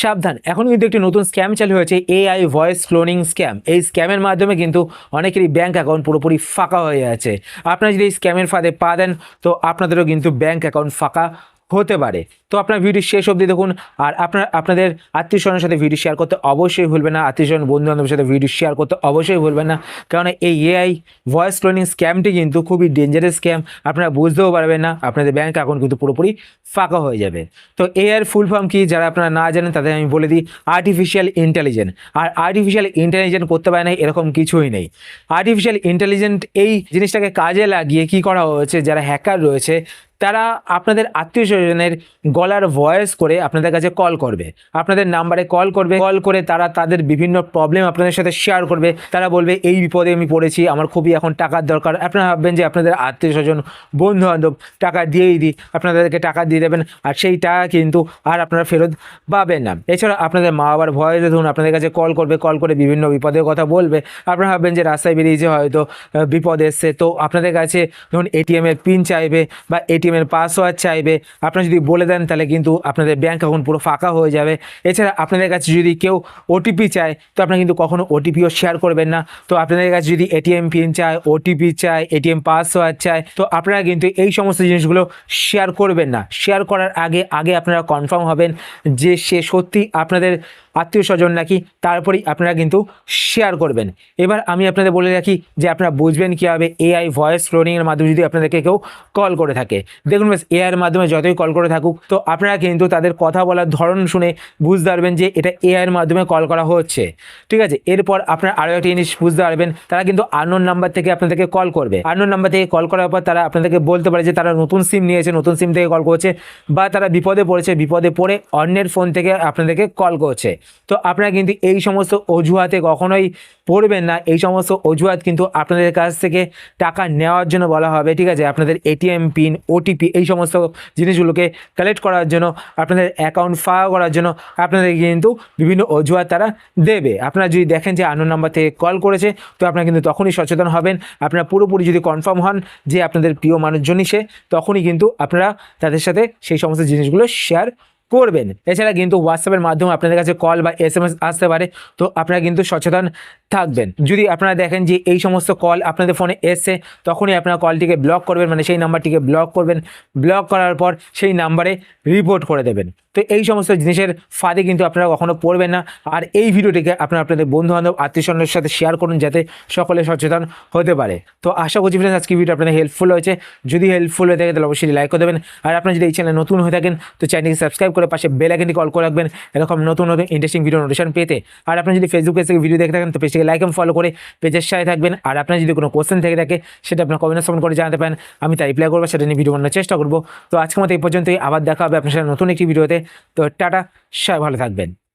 সাবধান। এখন কিন্তু একটি নতুন স্ক্যাম চালু হয়েছে এআই ভয়েস ক্লোনিং স্ক্যাম এই স্ক্যামের মাধ্যমে কিন্তু অনেকেরই ব্যাঙ্ক অ্যাকাউন্ট পুরোপুরি ফাঁকা হয়ে আছে। আপনারা যদি এই স্ক্যামের ফাঁদে পা দেন, তো আপনাদেরও কিন্তু ব্যাঙ্ক অ্যাকাউন্ট ফাঁকা হতে পারে। তো আপনার ভিডিও শেষ অবধি দেখুন আর আপনার, আপনাদের আত্মীয় স্বজনের সাথে ভিডিও শেয়ার করতে অবশ্যই ভুলবেন না। আত্মীয় স্বজন বন্ধু বান্ধবের সাথে ভিডিও শেয়ার করতে অবশ্যই ভুলবেন না। কারণ এই এআই ভয়েস ক্লোনিং স্ক্যামটি কিন্তু খুবই ডেঞ্জারাস স্ক্যাম আপনারা বুঝতেও পারবেন না, আপনাদের ব্যাংক অ্যাকাউন্ট কিন্তু পুরোপুরি ফাঁকা হয়ে যাবে। তো এআইয়ের ফুল ফর্ম কি যারা আপনারা না জানেন তাদের আমি বলে দিই আর্টিফিশিয়াল ইন্টেলিজেন্ট আর আর্টিফিশিয়াল ইন্টেলিজেন্ট করতে পারে না এরকম কিছুই নেই। আর্টিফিশিয়াল ইন্টেলিজেন্ট এই জিনিসটাকে কাজে লাগিয়ে কি করা হয়েছে, যারা হ্যাকার রয়েছে তারা আপনাদের আত্মীয় স্বজনের গলার ভয়েস করে আপনাদের কাছে কল করবে। আপনাদের নাম্বারে কল করবে। কল করে তারা তাদের বিভিন্ন প্রবলেম আপনাদের সাথে শেয়ার করবে। তারা বলবে, এই বিপদে আমি পড়েছি, আমার খুবই এখন টাকার দরকার। আপনারা ভাববেন যে আপনাদের আত্মীয় স্বজন বন্ধু বান্ধব টাকা দিয়েই দিই, আপনাদেরকে টাকা দিয়ে দেবেন, আর সেই টাকা কিন্তু আর আপনারা ফেরত পাবেন না। এছাড়া আপনাদের মা বাবার ভয়েসে ধরুন, আপনাদের কাছে কল করবে কল করে বিভিন্ন বিপদের কথা বলবে। আপনারা ভাববেন যে রাস্তায় বেরিয়েছে হয়তো বিপদ এসছে। তো আপনাদের কাছে ধরুন এটিএমের পিন চাইবে বা এটিএমের পাসওয়ার্ড চাইবে। আপনারা যদি বলে দেন, তাহলে কিন্তু আপনাদের ব্যাঙ্ক অ্যাকাউন্ট পুরো ফাঁকা হয়ে যাবে। এছাড়া আপনাদের কাছে যদি কেউ ওটিপি চায়, তো আপনারা কিন্তু কখনো ওটিপিও শেয়ার করবেন না। তো আপনাদের কাছে যদি এটিএম পিন চায় ওটিপি চায় এটিএম পাসওয়ার্ড চায়, তো আপনারা কিন্তু এই সমস্ত জিনিসগুলো শেয়ার করবেন না। শেয়ার করার আগে আগে আপনারা কনফার্ম হবেন যে সে সত্যি আপনাদের আত্মীয় স্বজন নাকি তারপরেই আপনারা কিন্তু শেয়ার করবেন। এবার আমি আপনাদের বলে রাখি যে আপনারা বুঝবেন কীভাবে এআই ভয়েস ক্লোনিংয়ের মাধ্যমে যদি আপনাদেরকে কেউ কল করে থাকে। দেখুন বেশ এআইয়ের মাধ্যমে যতই কল করে থাকুক, তো আপনারা কিন্তু তাদের কথা বলার ধরন শুনে বুঝতে পারবেন যে এটা এআইয়ের মাধ্যমে কল করা হচ্ছে। ঠিক আছে? এরপর আপনার আরও একটা জিনিস বুঝতে পারবেন, তারা কিন্তু আননোন নাম্বার থেকে আপনাদেরকে কল করবে। আননোন নাম্বার থেকে কল করার পর তারা আপনাদেরকে বলতে পারে যে তারা নতুন সিম নিয়েছে, নতুন সিম থেকে কল করছে, বা তারা বিপদে পড়েছে, বিপদে পড়ে অন্যের ফোন থেকে আপনাদেরকে কল করছে। তো আপনারা কিন্তু এই সমস্ত অজুহাতে কখনোই পড়বেন না। এই সমস্ত অজুহাত কিন্তু আপনাদের কাছ থেকে টাকা নেওয়ার জন্য বলা হবে, ঠিক আছে? আপনাদের এটিএম পিন, ওটিপি এই সমস্ত জিনিসগুলোকে কালেক্ট করার জন্য, আপনাদের অ্যাকাউন্ট ফাঁকা করার জন্য আপনাদের কিন্তু বিভিন্ন অজুহাত তারা দেবে। আপনারা যদি দেখেন যে আন্ন নাম্বার থেকে কল করেছে, তো আপনারা কিন্তু তখনই সচেতন হবেন। আপনারা পুরোপুরি যদি কনফার্ম হন যে আপনাদের প্রিয় মানুষজনই সে তখনই কিন্তু আপনারা তাদের সাথে সেই সমস্ত জিনিসগুলো শেয়ার করবেন। এছাড়া কিন্তু হোয়াটসঅ্যাপের মাধ্যমে আপনাদের কাছে কল বা এস আসতে পারে। তো আপনারা কিন্তু সচেতন থাকবেন। যদি আপনারা দেখেন যে এই সমস্ত কল আপনাদের ফোনে এসছে, তখনই আপনারা কলটিকে ব্লক করবেন মানে সেই নাম্বারটিকে ব্লক করবেন। ব্লক করার পর সেই নাম্বারে রিপোর্ট করে দেবেন। তো এই সমস্ত জিনিসের ফাঁদে কিন্তু আপনারা কখনো পড়বেন না। আর এই ভিডিওটিকে আপনারা আপনাদের বন্ধু বান্ধব আত্মীয় স্বজনের সাথে শেয়ার করুন, যাতে সকলে সচেতন হতে পারে। তো আশা করছি ফ্রেন্ডস আজকে ভিডিও আপনাদের হেল্পফুল হয়েছে। যদি হেল্পফুল হয়ে থাকে, তাহলে অবশ্যই লাইক করে দেবেন। আর আপনারা যদি এই চ্যানেল নতুন হয়ে থাকেন, তো চ্যানেলকে সাবস্ক্রাইব করে পাশে বেল আইকনটি কল করে রাখবেন। এরকম নতুন নতুন ইন্টারেস্টিং ভিডিও নোটিফিকেশন পেতে। আর আপনি যদি ফেসবুক থেকে ভিডিও দেখে থাকেন, তো পেজটিকে লাইক এবং ফলো করে পেজের সাথে থাকবেন। আর আপনার যদি কোনো কোশ্চেন থেকে থাকে, সেটা আপনার কমেন্ট কমেন্ট করে জানাতে পারেন। আমি তাই রিপ্লাই করব, সেটা নিয়ে ভিডিও বানানোর চেষ্টা করব। তো আজকের মতো এই পর্যন্তই। আবার দেখা হবে আপনার সাথে নতুন একটি ভিডিওতে তো টাটা, সবাই ভালো থাকবেন।